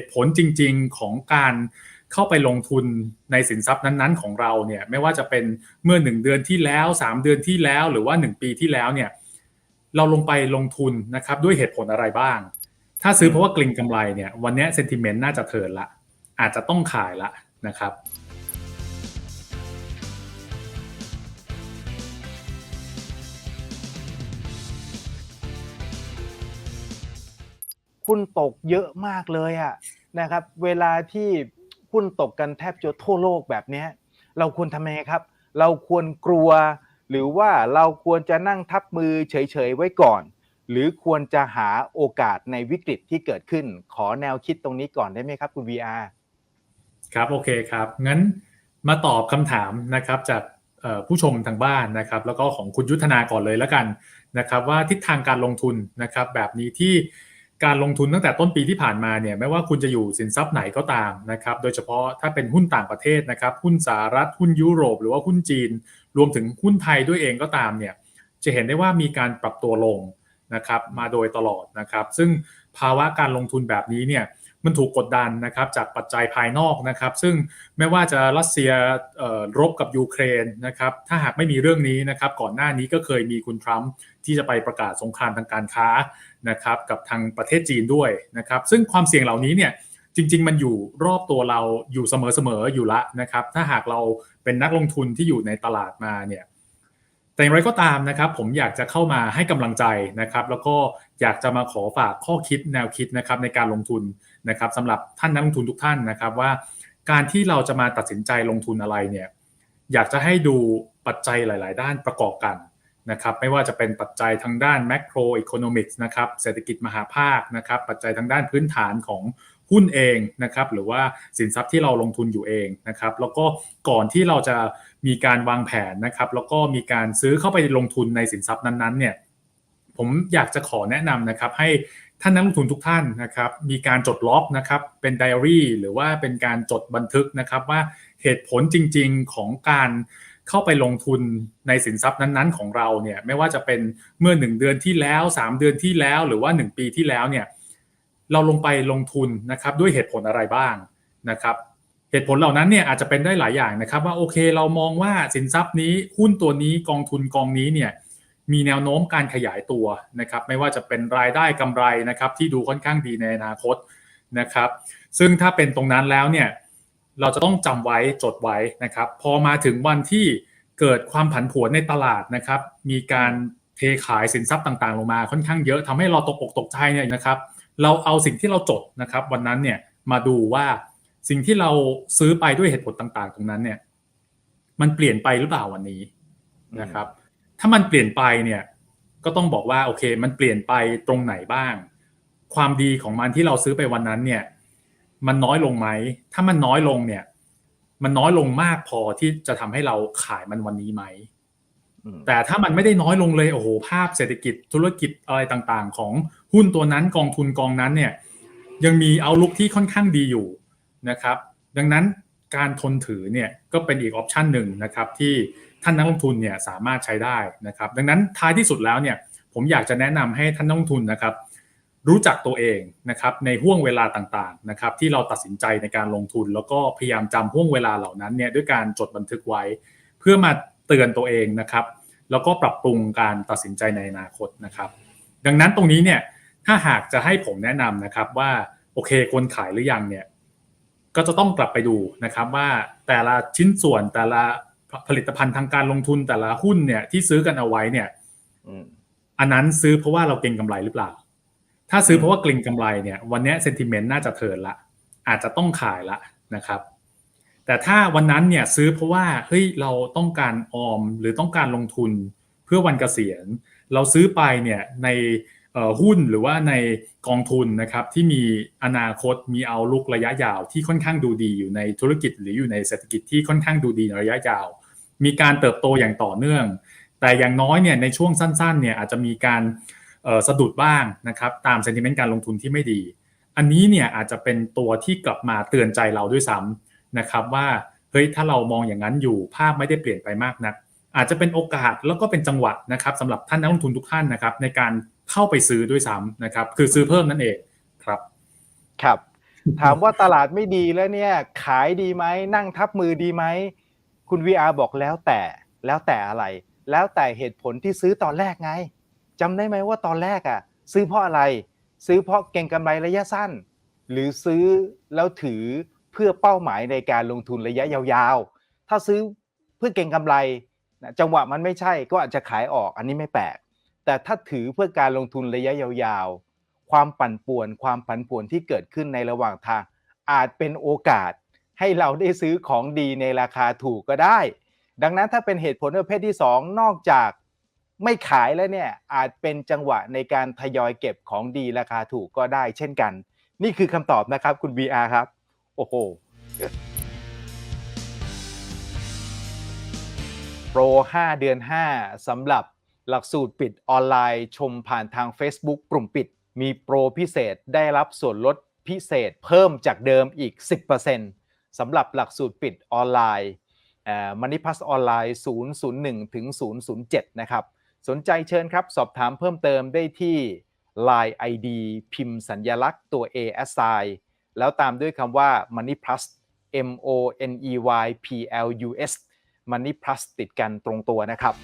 ตุผลจริง ๆของการเข้าไปลงทุนในสินทรัพย์นั้น ๆ ของเราเนี่ยไม่ว่าจะเป็นเมื่อ 1 เดือนที่แล้ว 3 เดือนที่แล้ว หรือว่า 1 ปีที่แล้วเนี่ยเราลงไปลงทุนนะครับด้วยเหตุผลอะไรบ้าง ถ้าซื้อเพราะว่าเกรงกำไรเนี่ยวันนี้เซนติเมนต์น่าจะเทินละ อาจจะต้องขายละนะครับ หุ้นตกเยอะมากเลยอะนะครับ เวลาที่หุ้นตกกันแทบจะทั่วโลกแบบนี้เราควรทำยังไงครับ เราควรกลัว หรือว่าเราควรจะนั่งทับมือเฉยๆไว้ก่อน หรือควรจะหาโอกาสในวิกฤตที่เกิดขึ้น ขอแนวคิดตรงนี้ก่อนได้ไหมครับคุณ VR ครับโอเคครับงั้นมาตอบคำถามนะครับจากผู้ชมทางบ้านนะครับ แล้วก็ของคุณยุทธนาก่อนเลยแล้วกันนะครับ ว่าทิศทางการลงทุนนะครับ แบบนี้ที่ การลงทุนตั้งแต่ต้นปีที่ผ่านมาเนี่ยไม่ว่าคุณจะอยู่สินทรัพย์ไหนก็ตามนะครับโดยเฉพาะถ้าเป็นหุ้นต่างประเทศนะครับหุ้นสหรัฐหุ้นยุโรป หรือว่าหุ้นจีน รวมถึงหุ้นไทยด้วยเองก็ตามเนี่ยจะเห็นได้ว่ามีการปรับตัวลงนะครับมาโดยตลอดนะครับ ซึ่งภาวะการลงทุนแบบนี้เนี่ย มันถูกกดดันนะครับจากปัจจัยภายนอกนะครับ ซึ่งไม่ว่าจะรัสเซียรบกับยูเครนนะครับถ้าหากไม่มีเรื่องนี้นะครับก่อนหน้านี้ก็เคยมีคุณทรัมป์ที่จะไปประกาศสงครามทางการค้านะครับกับทางประเทศจีนด้วยนะครับซึ่งความเสี่ยงเหล่านี้เนี่ยจริง ๆ มันอยู่รอบตัวเราอยู่เสมอๆอยู่ละนะครับถ้าหากเราเป็นนักลงทุนที่อยู่ในตลาดมาเนี่ยแต่อย่างไรก็ตามนะครับ ผมอยากจะเข้ามาให้กำลังใจนะครับ แล้วก็อยากจะมาขอฝากข้อคิดแนวคิดนะครับในการลงทุน นะครับสำหรับท่านนักลงทุนทุกท่านนะครับว่า การที่เราจะมาตัดสินใจลงทุนอะไรเนี่ยอยากจะให้ดูปัจจัยหลาย ๆ ด้านประกอบกันนะครับไม่ว่าจะเป็นปัจจัยทางด้าน macro economics นะครับเศรษฐกิจมหาภาคนะครับปัจจัยทางด้านพื้นฐานของหุ้นเองนะครับหรือว่าสินทรัพย์ที่เราลงทุนอยู่เองนะครับแล้วก็ก่อนที่เราจะมีการวางแผนนะครับแล้วก็มีการซื้อเข้าไปลงทุนในสินทรัพย์นั้นๆเนี่ยผมอยากจะขอแนะนำนะครับให้ ท่านนักลงทุนทุกท่านนะครับมีการจดล็อกนะครับเป็นไดอารี่หรือว่าเป็นการจดบันทึกนะครับว่าเหตุผลจริงๆของการเข้าไปลงทุนในสินทรัพย์นั้นๆ ของเราเนี่ยไม่ว่าจะเป็นเมื่อ 1 เดือนที่แล้ว 3 เดือนที่แล้ว หรือว่า 1 ปีที่แล้วเนี่ยเราลงไปลงทุนนะครับด้วยเหตุผลอะไรบ้างนะครับเหตุผลเหล่านั้นเนี่ยอาจจะเป็นได้หลายอย่างนะครับว่าโอเคเรามองว่าสินทรัพย์นี้หุ้นตัวนี้กองทุนกองนี้เนี่ย มีแนวโน้มการขยายตัวนะครับไม่ว่าจะเป็นรายได้กำไรนะครับที่ดูค่อนข้างดีในอนาคตนะครับ ซึ่งถ้าเป็นตรงนั้นแล้วเนี่ยเราจะต้องจำไว้จดไว้นะครับ พอมาถึงวันที่เกิดความผันผวนในตลาดนะครับ มีการเทขายสินทรัพย์ต่างๆ ลงมาค่อนข้างเยอะทำให้เราตกอกตกใจเนี่ยนะครับ เราเอาสิ่งที่เราจดนะครับ วันนั้นเนี่ยมาดูว่าสิ่งที่เราซื้อไปด้วยเหตุผลต่างๆ ตรงนั้นเนี่ย มันเปลี่ยนไปหรือเปล่าวันนี้นะครับ ถ้ามันเปลี่ยนไปเนี่ยก็ต้องบอกว่าโอเค มันเปลี่ยนไปตรงไหนบ้าง ความดีของมันที่เราซื้อไปวันนั้นเนี่ยมันน้อยลงไหม ถ้ามันน้อยลงเนี่ย มันน้อยลงมากพอที่จะทำให้เราขายมันวันนี้ไหม แต่ถ้ามันไม่ได้น้อยลงเลยโอ้โหภาพเศรษฐกิจธุรกิจอะไรต่างๆ ของหุ้นตัวนั้นกองทุนกองนั้นเนี่ยยังมีเอาลุกที่ค่อนข้างดีอยู่นะครับ ดังนั้นการทนถือเนี่ยก็เป็นอีกออปชันหนึ่งนะครับที่ ท่านนักลงทุนเนี่ยสามารถใช้ได้นะครับ ดังนั้นท้ายที่สุดแล้วเนี่ยผมอยากจะแนะนำให้ท่านนักลงทุนนะครับรู้จักตัวเองนะครับในห่วงเวลาต่างๆนะครับที่เราตัดสินใจในการลงทุน แล้วก็พยายามจำห่วงเวลาเหล่านั้นเนี่ยด้วยการจดบันทึกไว้ เพื่อมาเตือนตัวเองนะครับแล้วก็ปรับปรุงการตัดสินใจในอนาคตนะครับ ดังนั้นตรงนี้เนี่ยถ้าหากจะให้ผมแนะนำนะครับว่าโอเคควรขายหรือยังเนี่ยก็จะต้องกลับไปดูนะครับว่าแต่ละชิ้นส่วนแต่ละ ผลิตภัณฑ์ทางการลงทุนแต่ละหุ้นเนี่ยที่ซื้อกันเอาไว้เนี่ยอันนั้นซื้อเพราะว่าเราเก็งกำไรหรือเปล่า ถ้าซื้อเพราะว่าเกรงกำไรเนี่ย วันนี้เซนติเมนต์น่าจะเทินละ อาจจะต้องขายละนะครับ แต่ถ้าวันนั้นเนี่ยซื้อเพราะว่าเฮ้ยเราต้องการออมหรือต้องการลงทุนเพื่อวันเกษียณ เราซื้อไปเนี่ยในหุ้นหรือว่าในกองทุนนะครับที่มีอนาคตมีเอาลุกระยะยาวที่ค่อนข้างดูดีอยู่ในธุรกิจหรืออยู่ในเศรษฐกิจที่ค่อนข้างดูดีในระยะยาว มีการเติบโตอย่างต่อเนื่อง แต่อย่างน้อยเนี่ยในช่วงสั้นๆเนี่ยอาจจะมีการสะดุดบ้างนะครับตามเซนติเมนต์การลงทุนที่ไม่ดี อันนี้เนี่ยอาจจะเป็นตัวที่กลับมาเตือนใจเราด้วยซ้ำนะครับว่าเฮ้ยถ้าเรามองอย่างนั้นอยู่ภาพไม่ได้เปลี่ยนไปมากนักอาจจะเป็นโอกาสแล้วก็เป็นจังหวะนะครับสำหรับท่านนักลงทุนทุกท่านนะครับ ในการเข้าไปซื้อด้วยซ้ำนะครับ คือซื้อเพิ่มนั่นเองครับ ครับ ถามว่าตลาดไม่ดีแล้วเนี่ย ขายดีไหมนั่งทับมือดีไหม คุณ VR บอกแล้วแต่แล้วแต่อะไร แล้วแต่เหตุผลที่ซื้อตอนแรกไงจำได้ไหมว่าตอนแรกอะ ซื้อเพราะอะไร ซื้อเพราะเก่งกำไรระยะสั้น หรือซื้อแล้วถือเพื่อเป้าหมายในการลงทุนระยะยาวๆ ถ้าซื้อเพื่อเก่งกำไรจังหวะมันไม่ใช่ก็อาจจะขายออกอันนี้ไม่แปลก แต่ถ้าถือเพื่อการลงทุนระยะยาวๆ ความปั่นป่วน ความผันผวนที่เกิดขึ้นในระหว่างทาง อาจเป็นโอกาส ให้เราได้ซื้อของดีในราคาถูกก็ได้ ดังนั้นถ้าเป็นเหตุผลประเภทที่ 2 นอกจากไม่ขายแล้วเนี่ยอาจเป็นจังหวะในการทยอยเก็บของดีราคาถูกก็ได้ เช่นกัน นี่คือคำตอบนะครับคุณ VR ครับ โอ้โหโปร 5 เดือน 5สำหรับหลักสูตรปิดออนไลน์ชมผ่านทาง Facebook กลุ่มปิด มีโปรพิเศษได้รับส่วนลดพิเศษเพิ่มจากเดิมอีก 10% สำหรับหลักสูตรปิดออนไลน์มันนี่พัสออนไลน์ 001 ถึง 007 นะครับ สนใจเชิญครับ สอบถามเพิ่มเติมได้ที่ Line ID พิมพ์สัญญลักษณ์ตัว A S I แล้วตามด้วยคำว่า Money Plus M O N E Y P L U S Money Plus ติดกันตรงตัวนะครับ